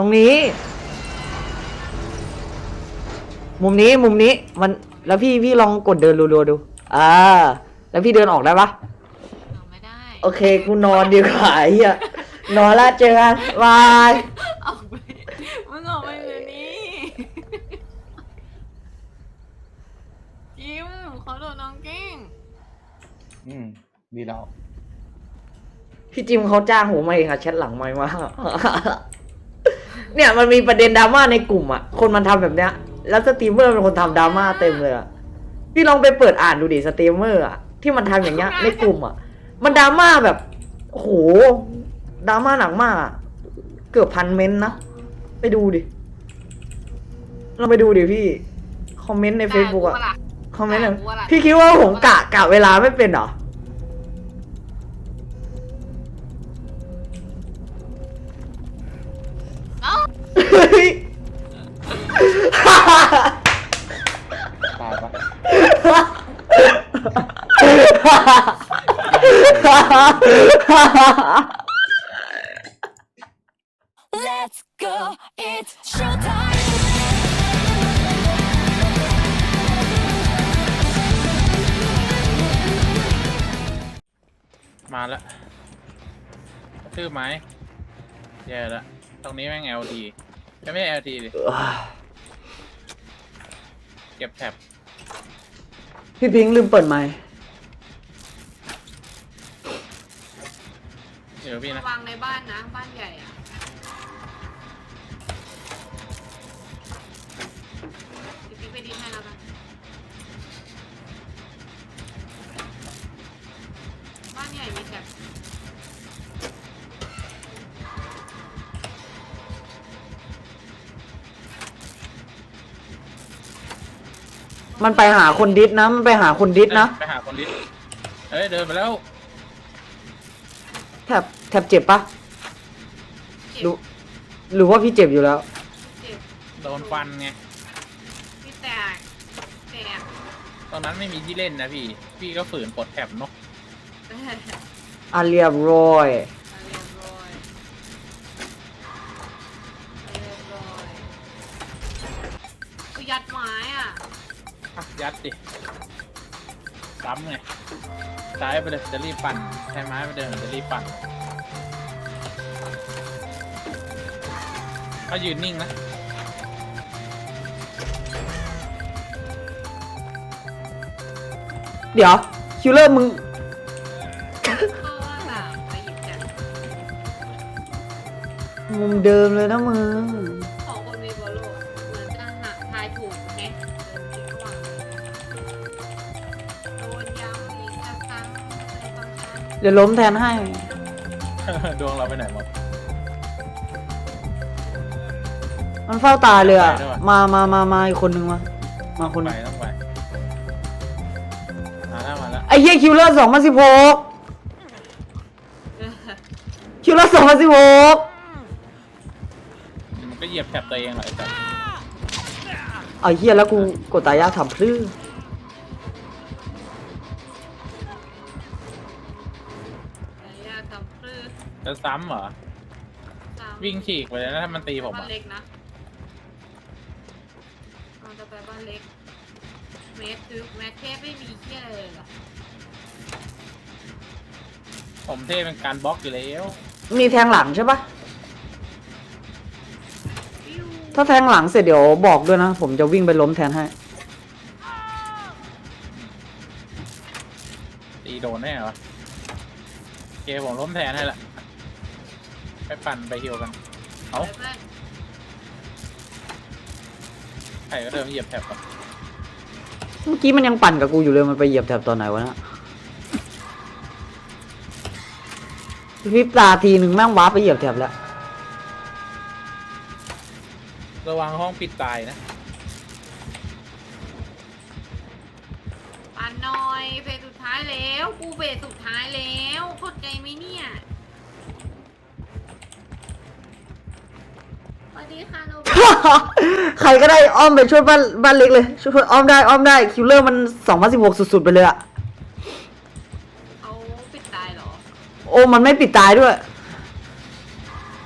ตรงนี้ มุมนี้มุมนี้มันแล้วพี่พี่ลองกดเดินรัวๆดู อ่า แล้วพี่เดินออกได้ปะเอาไม่ได้โอเคกูนอนดีกว่าไอ้เฮียนอนละเจอกันบายออกไปมึงออกไปเดี๋ยวนี้ยิ้มขอโดดน้องเก้งอืม ดีแล้ว พี่จิมเขาจ้างผมมาเองอะแชทหลังไม่มา เนี่ยมันมีประเด็นดราม่าในกลุ่มอะคนมันทำแบบเนี้ย แล้วสตรีมเมอร์เป็นคนทำดราม่าเต็มเลยอะพี่ลองไปเปิดอ่านดูดิสตรีมเมอร์อะที่มันทำอย่างเงี้ยในกลุ่มอะมันดราม่าแบบโอ้โหดราม่าหนักมากอะเกือบพันเมนต์นะ ไปดูดิลองไปดูดิพี่ คอมเมนต์ในเฟซบุ๊กอะด่าล่คอมเมนต์อะด่ากูอะล่ะพี่คิดว่าผมกะกะเวลาไม่เป็นเหรอ Let's go, it's showtime. มาแล้วชื่อไหมแย่แล้วตรงนี้แม่ง LD ไม่ไม่ LD ดิเก็บแท็บพี่พิงค์ลืมเปิดไมค์ เดี๋ยวพี่นะ วางในบ้านนะ บ้านใหญ่อะเดี๋ยวพี่ไปดิ้นให้แล้วกันบ้านใหญ่มีแถบมันไปหาคนดิสนะ มันไปหาคนดิสนะ ไปหาคนดิสเอ้ยเดินไปแล้ว แทบแทบเจ็บปะเจ็บหรือหรือว่าพี่เจ็บอยู่แล้ว เจ็บโดนฟันไง พี่แตกแตกตอนนั้นไม่มีที่เล่นนะพี่ พี่ก็ฝืนปลดแท็บเนาะเรียบอะเรียบร้อยร้อยเรียบร้อยกูยัดไม้อะ อะยัดดิซ้ำไง ซ้ายไปเลยจะรีบปั่นใช้ไม้ไปเดินจะรีบปั่นก็ยืนนิ่งนะเดี๋ยว คิวเลอร์มึงก็ว่าแบบไปหยิบจากมุมเดิมเลยนะมึง เดี๋ยวล้มแทนให้ ดวงเราไปไหนหมด มันเฝ้าตาเลยอะไปด้วยวะ มามามามาอีกคนนึงมา มาคนไปต้องไปมาแล้วมาแล้วไอ้เหี้ยคิวเลอร์สองพันสิบหกคิวเลอร์สองพันสิบหกมันก็เหยียบแท็บตัวเองเหรอไอ้สัสไอ้เหี้ยแล้วกูกดตายยากทำพลื้อ ซ้ำเหรอ สามวิ่งฉีกไปเลยนะถ้ามันตีผมบ้านอะเล็กนะเราจะไปบ้านเล็กเมทคือแมทเทพไม่มีเที่ยอะไรเลยเหรอผมเท่เป็นการบล็อกอยู่แล้วมีแทงหลังใช่ปะปิ้วถ้าแทงหลังเสร็จเดี๋ยวบอกด้วยนะ ผมจะวิ่งไปล้มแทนให้ ตีโดนแน่เหรอโอเคผมล้มแทนให้ละ ไปปั่นไปฮิวกัน เอาไปบ้านใครก็เดิมเหยียบแท็บก่อนเมื่อกี้มันยังปั่นกับกูอยู่เลยมันไปเหยียบแถบตอนไหนวะนะพริบตาทีหนึ่งแม่งว้าร์ปไปเหยียบแถบแล้ว ระวังห้องปิดตายนะ ปั่นหน่อยเฟสสุดท้ายแล้ว กูเฟสสุดท้ายแล้วเข้าใจไหมเนี่ยสวัส ดีค่ะโนบใครก็ได้อ้อมไปช่วยบ้านบ้านเล็กเลย ช่วยอ้อมได้อ้อมได้คิวเลอร์มันสองพันสิบหกสุดๆไปเลยอะเขาปิดตายเหรอ โอ้มันไม่ปิดตายด้วย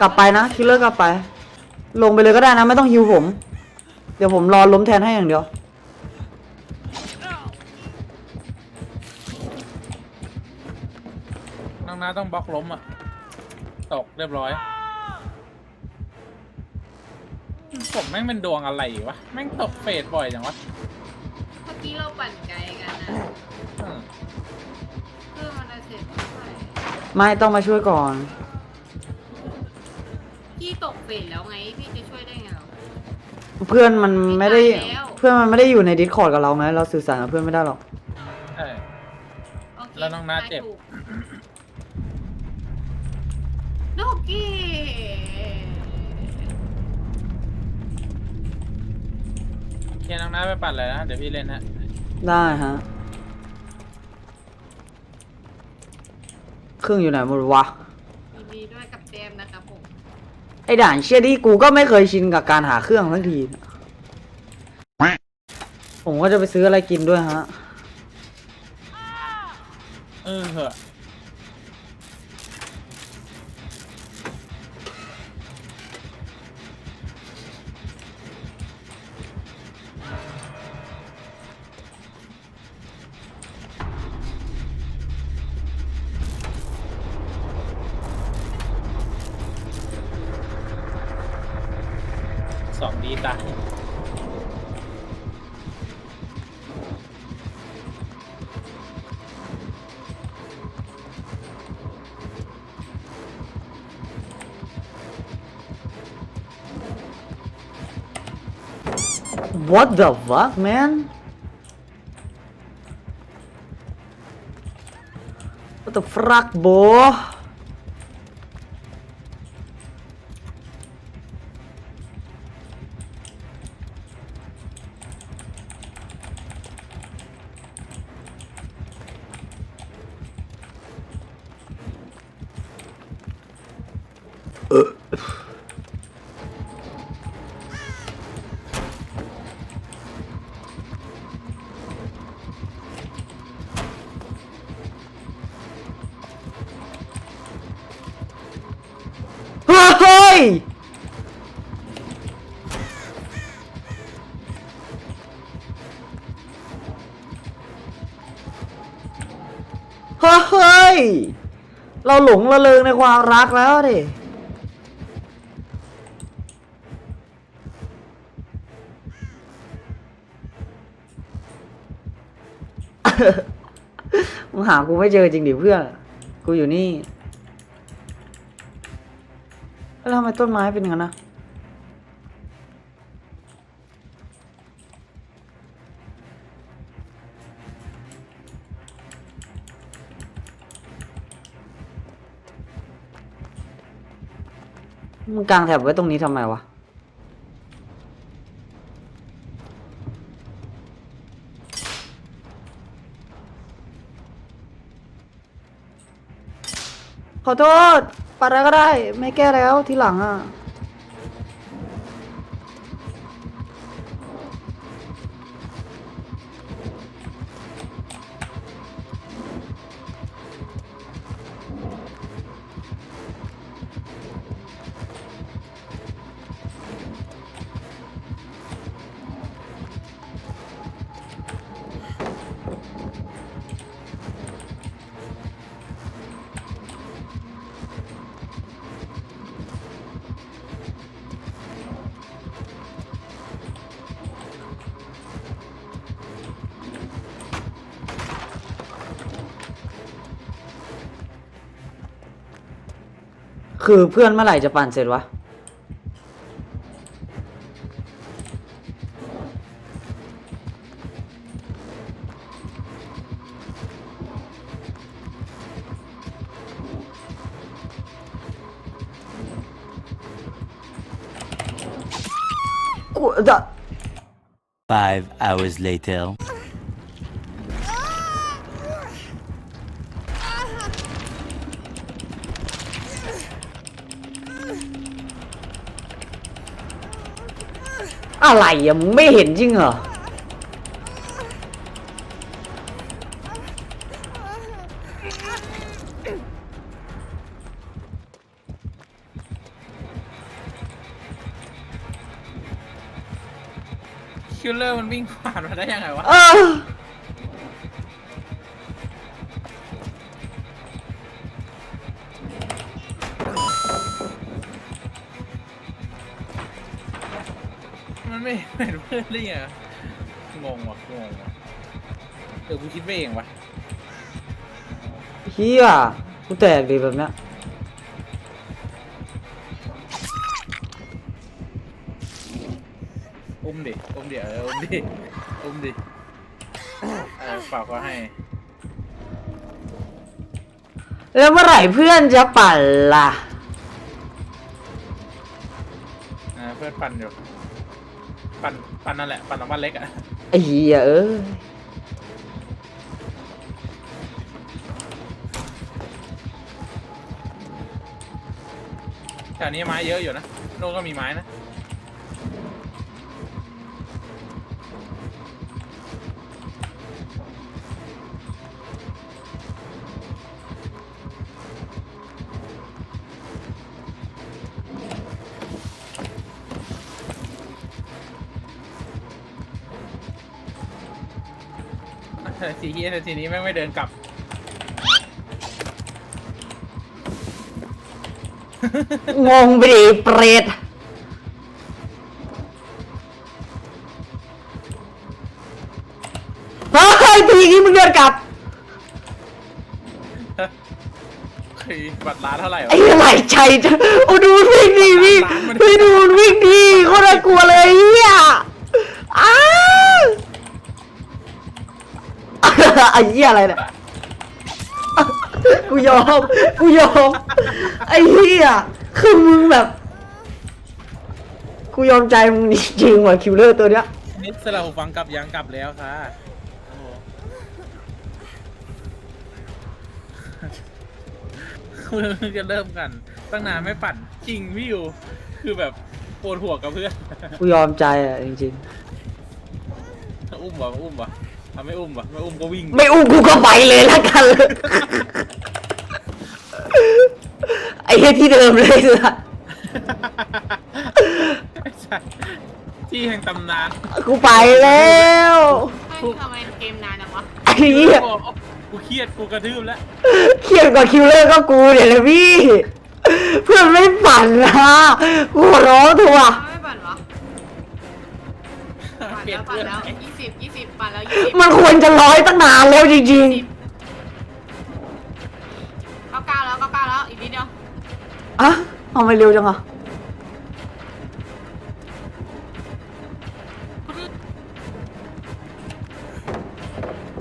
กลับไปนะคิวเลอร์กลับไป ลงไปเลยก็ได้นะ ไม่ต้องฮิวผม เดี๋ยวผมรอล้มแทนให้อย่างเดียวน้องน้าต้องบล็อกล้มอะ ตกเรียบร้อย ผมแม่งเป็นดวงอะไรวะ แม่งตกเฟดบ่อยจังวะเมื่อกี้เราปั่นไกลกันนะอืมเพื่อมันจะเสร็จเท่าไหร่ไม่ต้องมาช่วยก่อน พี่ตกเฟสแล้วไงพี่จะช่วยได้ไงหรอเพื่อนมันไม่ได้ตายแล้ว เพื่อนมันไม่ได้อยู่ในดิสคอร์ดกับเราไงเราสื่อสารกับเพื่อนไม่ได้หรอกใช่โอเคแล้วน้องนัทเจ็บ ถูกโอเค เคียน้องน้าไปปั่นเลยนะ เดี๋ยวพี่เล่นฮะ ได้ฮะ เครื่องอยู่ไหนหมดวะ ยินดีด้วยกับแจมนะครับผมไอ้ด่านเชี่ยนี่กูก็ไม่เคยชินกับการหาเครื่องทั้งทีผมก็จะไปซื้ออะไรกินด้วยฮะ เออเหอะ สองดีตาย What the fuck man What the fuck bro เฮ้ย เราหลงระเริงในความรักแล้วดิมึงหากูไม่เจอจริงดิเพื่อน กูอยู่นี่ แล้วทำไมต้นไม้เป็นอย่างนั้นนะ มึงกางแถบไว้ตรงนี้ทำไมวะ ขอโทษ ปัดอะไรก็ได้ ไม่แก้แล้วทีหลังอะ คือเพื่อนเมื่อไหร่จะปั่นเสร็จวะกูจะ Five hours later. อะไรอะงไม่เห็นจริงเหรอ คิลเลอร์มันวิ่งผ่านมาได้ยังไงวะ ไม่เห็นเพื่อนได้ไงวะงงว่ะงงว่ะเออกูคิดไปเองวะเฮียกูแตกดีแบบเนี้ยอุ้มดิอุ้มดิเอออุ้มดิอุ้มดิเออฝากไว้ให้แล้วเมื่อไหร่เพื่อนจะปั่นล่ะ อ่าเพื่อนปั่นอยู่ ปั่นปั่นนั่นแหละปั่นน้ำมันเล็กอะไอ้เหี้ยเอ้ยแถวนี้ไม้เยอะอยู่นะโน่นก็มีไม้นะ ทีเฮียทีนี้แม่งไม่เดินกลับ งงไปดิเปรตเฮ้ยทีนี้มึงเดินกลับคือบัตรร้านเท่าไหร่วะ ไอ้ไหลใจจะโอ้ดูวิ่งดิพี่พี่ดูวิ่งดิโคตรน่ากลัวเลย ไอ้เหี้ยอะไรเนี่ย กูยอม กูยอม ไอ้เหี้ยคือมึงแบบ กูยอมใจมึงจริงๆว่ะคิวเลอร์ตัวเนี้ย นิดสลับหูฟังกลับยังกลับแล้วค่ะโอ้โหเพิ่งจะเริ่มกัน ตั้งนานไม่ปั่นจริงพี่อยู่ คือแบบปวดหัวกับเพื่อน กูยอมใจอะจริงอุ้มวะอุ้มวะ ทำไม่อุ้มวะไม่อุ้มก็วิ่งๆไม่อุ้มกูก็ไปเลยละกัน ไอ้เหี้ยที่เดิมเลยล่ะไอ้สัสที่แห่งตำนานกูไปแล้วเฮ้ยทำไมเกมนานจังวะไอ้เหี้ยกูเครียดกูกระทืบแล้วเครียดกว่าคิวเลอร์ก็กูเนี่ยเลยพี่ เพื่อนไม่ฝันนะกูขอร้องเถอะว่ะทำไมไม่ปั่นวะ ปั่นเปลี่ยแล้นวปั่เพื่อนนแล้วยี่สิบยี่สิบ ปั่นแล้วยี่สิบมันควรจะร้อยตั้งนานแล้วจริงเก้าเก้าแล้วเก้าเก้าแล้วอีกนิดเดียวๆอะเอามาเร็วจังอะ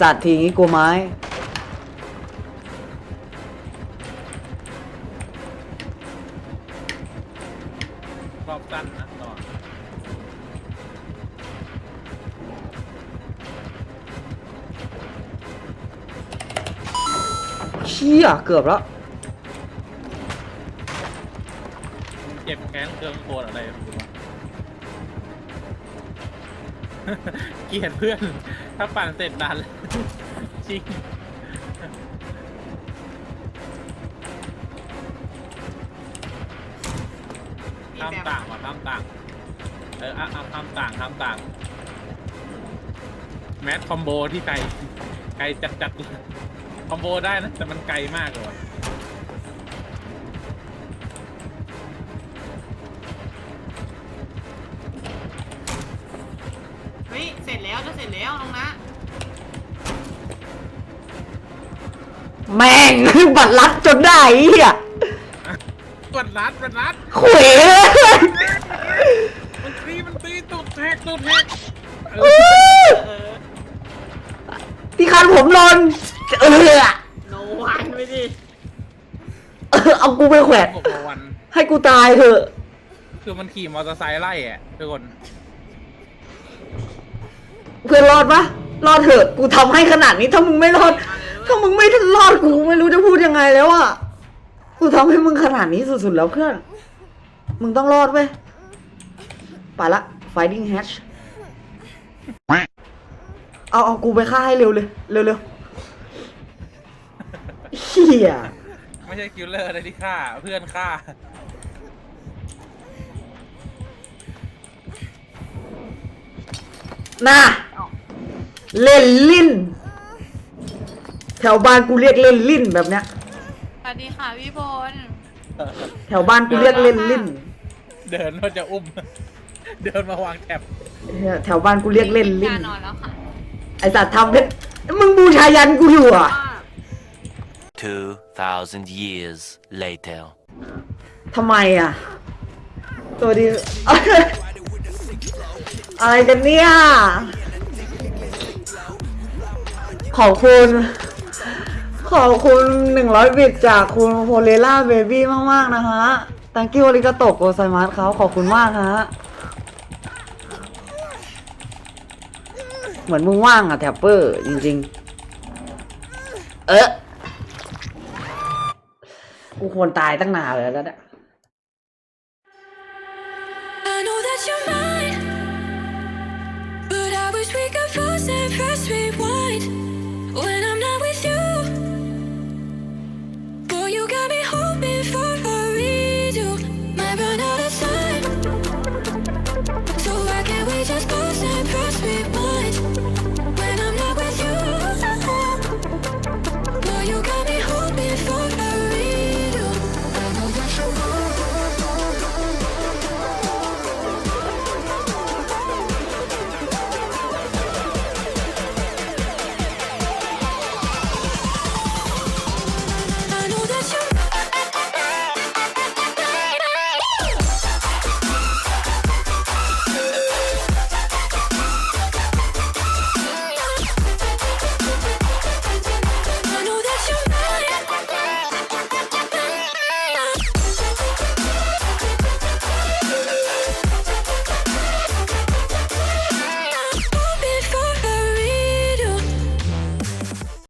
สัตว์ทีงี้กลัวไม้ เชี่ยเกือบแล้ว เก็บแค้นเครื่องโคตรอะไรองกูวะเกลียดเพื่อน ถ้าปั่นเสร็จดันเลยจริงมีข้ามแบบต่างว่ะข้ามต่าง เอออะอะข้ามต่างข้ามต่าง แมทคอมโบที่ไกลไกลจัดจัดๆเลย คอมโบได้นะ แต่มันไกลมากเลยว่ะเฮ้ย เสร็จแล้วจะเสร็จแล้วน้องนะ แม่ง บัตรลัดจนได้ไอ้เฮียกดรัดกดรัดขวยมันตีมันตีตุดแทกตุดแทกเออื้ออที่คันผมนอน เออโนวันไปดิเอากูไปแขวนหกวัน ให้กูตายเถอะ คือมันขี่มอเตอร์ไซค์ไล่อะทุกคน เพื่อนรอดปะรอดเถอะ กูทำให้ขนาดนี้ถ้ามึงไม่รอด ถ้ามึงไม่รอดกูไม่รู้จะพูดยังไงแล้วอะ กูทำให้มึงขนาดนี้สุดๆแล้วเพื่อน มึงต้องรอดเว้ยไปละ fighting hatch เอาเอากูไปฆ่าให้เร็วเลย เร็วเร็ว เฮียไม่ใช่คิลเลอร์อะไรที่ฆ่า เพื่อนฆ่า น่ะเล่นลิ้น แถวบ้านกูเรียกเล่นลิ้นแบบเนี้ย สวัสดีค่ะพี่บนแถวบ้านกูเรียกเล่นลิ้นเดินว่าจะอุ้ม เดินมาวางแท็บแถวบ้านกูเรียกเล่นลิ้นนอนแล้วค่ะไอสัตว์ทำเพชรมึงบูชายันกูอยู่อะ 2,000 years later. ทำไมอะ ตัวดี อะไรกันเนี่ย ขอบคุณ ขอบคุณหนึ่งร้อยบิตจากคุณโพเลล่าเบบี้มาก ๆ นะฮะ ตังกิ้วริกาโตโกไซมัสเขาขอบคุณมากฮะ เหมือนมึงว่างอะแทปเปอร์ จริง ๆ เอ๊ะ กูควรตายตั้งนานเลยแล้วเนี่ย I know that you're mine, but I wish we could force and press rewind.